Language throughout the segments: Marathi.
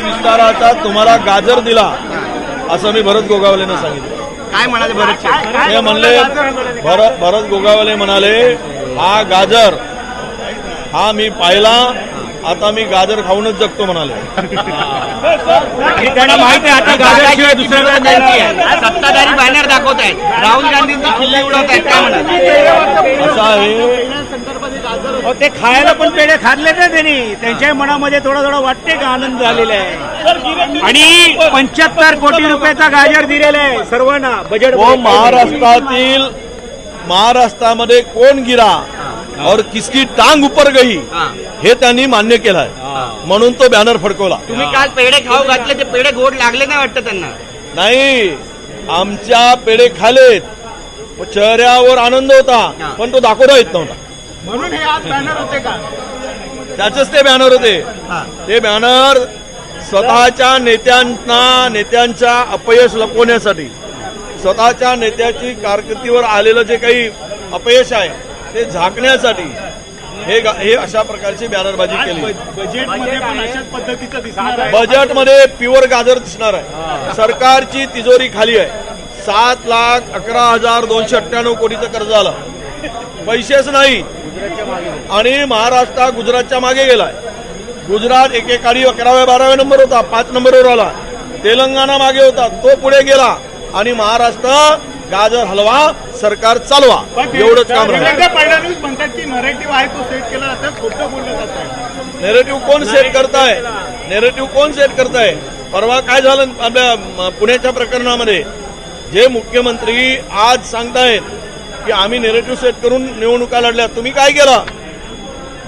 विस्ताराचा तुम्हाला गाजर दिला असं मी भरत गोगावलेनं सांगितलं. काय म्हणाले भरत? ते म्हणले भरत भरत गोगावले म्हणाले हा गाजर हा मी पाहिला आता मी गाजर खाऊनच जगतो म्हणाले. त्यांना माहिती आहे आता गाजरशिवाय दुसरं काय नाही. आहे. सत्ताधारी बॅनर दाखवत आहेत. राहुल गांधींची खिल्ली उडवत आहेत काय म्हणाले? अहो, ते खायला पण पेढे खाल्ले ना त्यांनी. त्यांच्या मनामध्ये थोडा थोडा वाटते का आनंद झालेला आहे. आणि पंच्याहत्तर कोटी रुपयाचा गाजर दिलेला आहे सर्वांना बजेट वो महाराष्ट्रातील महाराष्ट्रामध्ये कोण गिरा और किसकी टांग ऊपर गई हा. हे त्यांनी मान्य केलंय. म्हणून तो बॅनर फडकवला. तुम्ही काल पेढे खाऊ घातले ते पेढे गोड लागले नाही वाटतं त्यांना? नाही आमच्या पेढे खालेत. चेहऱ्यावर आनंद होता पण तो दाखवता येत नव्हता. म्हणून हे आज बॅनर होते का? त्याचेच ते बॅनर होते. ते बॅनर स्वतःच्या नेत्यांना नेत्यांच्या अपयश लपवण्यासाठी स्वतःच्या नेत्याची कारकिर्दीवर आलेलं जे काही अपयश आहे ते झाकण्यासाठी हे हे अशा प्रकारची बॅनरबाजी केली. बजेटमध्ये पण अशाच पद्धतीचं दिसणार आहे. बजेटमध्ये प्युअर गाजर दिसणार आहे. सरकारची तिजोरी खाली आहे. सात लाख अकरा हजार दोनशे अठ्ठ्याण्णव कोटीचं कर्ज आलं. पैसेच नाही. आणि महाराष्ट्र गुजरातच्या मागे गेलाय. गुजरात एकेकाळी अकराव्या बाराव्या नंबर होता पाच नंबरवर आला. तेलंगणा मागे होता तो पुढे गेला. आणि महाराष्ट्र गाजर हलवा सरकार चालवा. एवढंच काम राहिलं. म्हणतात की नरेटिव्ह आहे तो सेट केला जातं खोटं बोललं जात आहे. नेरेटिव्ह कोण सेट करताय? नेरेटिव्ह कोण सेट करताय? परवा काय झालं आपल्या पुण्याच्या प्रकरणामध्ये? जे मुख्यमंत्री आज सांगतायत की आम्ही नेरेटिव्ह सेट करून निवडणुका लढल्या. तुम्ही काय केलं?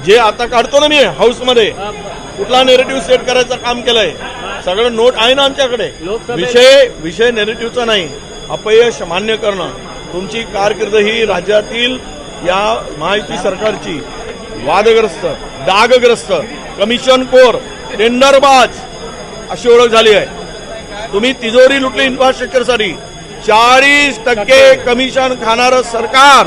जे आता काढतो ना मी हाऊसमध्ये कुठला नेरेटिव्ह सेट करायचं काम केलंय? सगळं नोट आहे ना आमच्याकडे. विषय विषय नेरेटिव्हचा नाही. अपयश मान्य करणं. तुमची कारकीर्द ही राज्यातील या महायुती सरकारची वादग्रस्त डागग्रस्त कमिशन कोर टेंडरबाज अशी ओळख झाली आहे. तुम्ही तिजोरी लुटली इन्फ्रास्ट्रक्चरसाठी चाळीस टक्के कमिशन खाणारं सरकार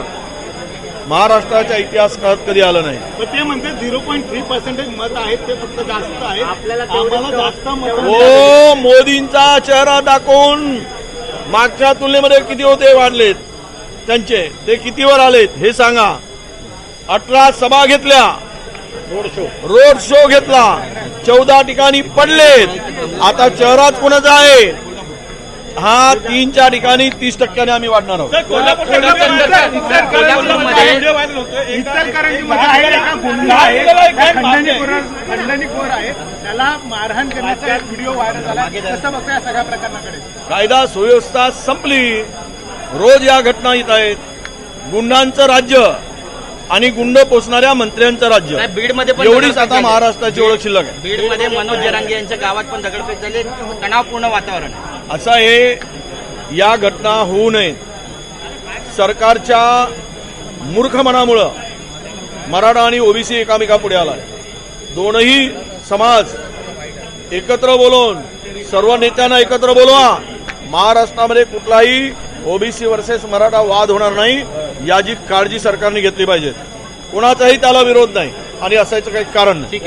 महाराष्ट्राच्या इतिहास काळात कधी आलं नाही. पण ते म्हणतात झिरो पॉईंट थ्री पर्सेंटेज मत आहेत ते फक्त जास्त आहे आपल्याला जास्त मत हो मोदींचा चेहरा दाखवून मागच्या तुलनेमध्ये किती होते वाढलेत? त्यांचे ते कितीवर आलेत हे सांगा. अठरा सभा घेतल्या. रोड शो घेतला. चौदा ठिकाणी पडलेत. आता चेहराच कोणाचा आहे? हा तीनच्या ठिकाणी तीस टक्क्याने आम्ही वाढणार आहोत. इचलकरंजीमध्ये आहे एका गुंडा आहे. त्या खंडणीखोर खंडणीखोर आहे. त्याला मारहाण करण्याचा एक व्हिडिओ व्हायरल झाला कसं बघतो या सगळ्या प्रकरणाकडे. कायदा सुव्यवस्था संपली. रोज या घटना येत आहेत. गुंडांचं राज्य आणि गुंड पोचणाऱ्या मंत्र्यांचं राज्य. बीडमध्ये पण एवढीच आता. महाराष्ट्राची ओळख शिल्लक आहे. बीडमध्ये मनोज जरांगे यांच्या गावात पण दगडफेक झाली. तणावपूर्ण वातावरण आहे. असा हे या घटना होऊ नयेत सरकारच्या मूर्खपणामुळं मराठा आणि ओबीसी एकामेकापुढे आला दोनही समाज एकत्र बोलून सर्व नेत्यांना एकत्र बोलवा. महाराष्ट्रामध्ये कुठलाही ओबीसी वर्सेस मराठा वाद होणार नाही याची काळजी सरकारने घेतली पाहिजे. कोणाचाही त्याला विरोध नाही आणि असायचं काही कारण नाही.